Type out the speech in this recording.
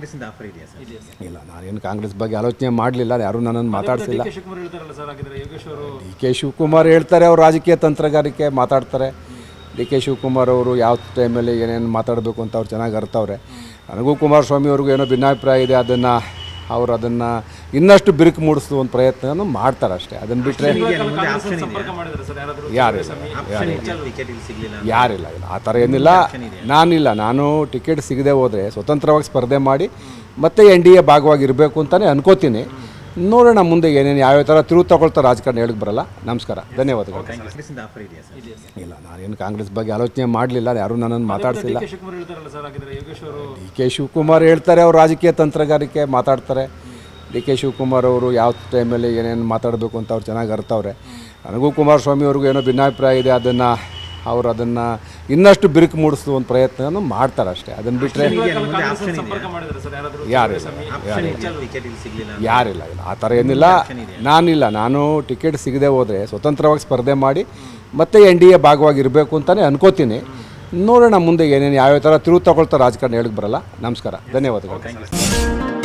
ಕಾಂಗ್ರೆಸ್ಸಿಂದ offer ಇದೆಯಾ sir? ಇಲ್ಲ ನಾನೇನು ಕಾಂಗ್ರೆಸ್ ಬಗ್ಗೆ ಆಲೋಚನೆ ಮಾಡಲಿಲ್ಲ ಯಾರೂ ನನ್ನನ್ನು ಮಾತಾಡ್ತಿಲ್ಲ. ಶಿವಕುಮಾರ್ ಹೇಳ್ತಾರಲ್ಲ ಸರ್ ಹಾಗಿದ್ರೆ ಡಿ ಕೆ ಶಿವಕುಮಾರ್ ಹೇಳ್ತಾರೆ ಅವ್ರು ರಾಜಕೀಯ ತಂತ್ರಗಾರಿಕೆ ಮಾತಾಡ್ತಾರೆ. ಡಿ ಕೆ ಶಿವಕುಮಾರ್ ಅವರು ಯಾವ ಟೈಮಲ್ಲಿ ಏನೇನು ಮಾತಾಡಬೇಕು ಅಂತ ಅವ್ರು ಚೆನ್ನಾಗಿ ಅರ್ಥವ್ರೆ. ನನಗೂ ಕುಮಾರಸ್ವಾಮಿ ಅವ್ರಿಗೂ ಏನೋ ಭಿನ್ನಾಭಿಪ್ರಾಯ ಇದೆ ಅದನ್ನು ಅವ್ರು ಅದನ್ನು ಇನ್ನಷ್ಟು ಬಿರುಕು ಮೂಡಿಸೋ ಒಂದು ಪ್ರಯತ್ನ ಮಾಡ್ತಾರೆ ಅಷ್ಟೇ. ಅದನ್ನು ಬಿಟ್ಟರೆ ಕಾಂಗ್ರೆಸ್ ಸಂಪರ್ಕ ಮಾಡಿದ್ರೆ ಸರ್ ಯಾರಾದರೂ ಯಾರಿಲ್ಲ ಆಪ್ಷನ್ ಟಿಕೆಟ್ ಸಿಗಲಿಲ್ಲ ಯಾರಿಲ್ಲ ಇಲ್ಲ ಆ ಥರ ಏನಿಲ್ಲ. ನಾನಿಲ್ಲ. ನಾನು ಟಿಕೆಟ್ ಸಿಗದೆ ಹೋದರೆ ಸ್ವತಂತ್ರವಾಗಿ ಸ್ಪರ್ಧೆ ಮಾಡಿ ಮತ್ತೆ ಎನ್ ಡಿ ಎ ಭಾಗವಾಗಿ ಇರಬೇಕು ಅಂತಲೇ ಅನ್ಕೋತೀನಿ. ನೋಡೋಣ ಮುಂದೆ ಏನೇನು ಯಾವ್ಯಾವ ಥರ ತಿರುವು ತಗೊಳ್ತಾರೆ ರಾಜಕಾರಣ ಹೇಳಕ್ಕೆ ಬರಲ್ಲ. ನಮಸ್ಕಾರ. ಧನ್ಯವಾದಗಳು. ಇಲ್ಲ ನಾನೇನು ಕಾಂಗ್ರೆಸ್ ಬಗ್ಗೆ ಆಲೋಚನೆ ಮಾಡಲಿಲ್ಲ ಯಾರೂ ನನ್ನನ್ನು ಮಾತಾಡ್ತಿಲ್ಲ ಡಿ ಕೆ ಶಿವಕುಮಾರ್ ಹೇಳ್ತಾರೆ ಅವ್ರು ರಾಜಕೀಯ ತಂತ್ರಗಾರಿಕೆ ಮಾತಾಡ್ತಾರೆ. ಡಿ ಕೆ ಶಿವಕುಮಾರ್ ಅವರು ಯಾವ ಟೈಮಲ್ಲಿ ಏನೇನು ಮಾತಾಡಬೇಕು ಅಂತ ಅವ್ರು ಚೆನ್ನಾಗಿ ಅರ್ಥವ್ರೆ ನನಗೂ ಕುಮಾರಸ್ವಾಮಿ ಅವ್ರಿಗೂ ಏನೋ ಭಿನ್ನಾಭಿಪ್ರಾಯ ಇದೆ ಅದನ್ನು ಅವ್ರು ಅದನ್ನು ಇನ್ನಷ್ಟು ಬಿರುಕು ಮೂಡಿಸೋ ಒಂದು ಪ್ರಯತ್ನ ಮಾಡ್ತಾರೆ ಅಷ್ಟೇ. ಅದನ್ನು ಬಿಟ್ಟರೆ ಯಾರಿಲ್ಲ ಆಪ್ಷನ್ ಟಿಕೆಟ್ ಇಲ್ಲಿ ಸಿಗಲಿಲ್ಲ ಯಾರಿಲ್ಲ ಇಲ್ಲ ಆ ಥರ ಏನಿಲ್ಲ. ನಾನಿಲ್ಲ. ನಾನು ಟಿಕೆಟ್ ಸಿಗದೆ ಹೋದರೆ ಸ್ವತಂತ್ರವಾಗಿ ಸ್ಪರ್ಧೆ ಮಾಡಿ ಮತ್ತೆ ಎನ್ ಡಿ ಎ ಭಾಗವಾಗಿ ಇರಬೇಕು ಅಂತಲೇ ಅನ್ಕೋತೀನಿ. ನೋಡೋಣ ಮುಂದೆ ಏನೇನು ಯಾವ್ಯಾವ ಥರ ತಿರುವು ತಗೊಳ್ತಾರೆ ರಾಜಕಾರಣ ಹೇಳಕ್ಕೆ ಬರಲ್ಲ. ನಮಸ್ಕಾರ. ಧನ್ಯವಾದಗಳು.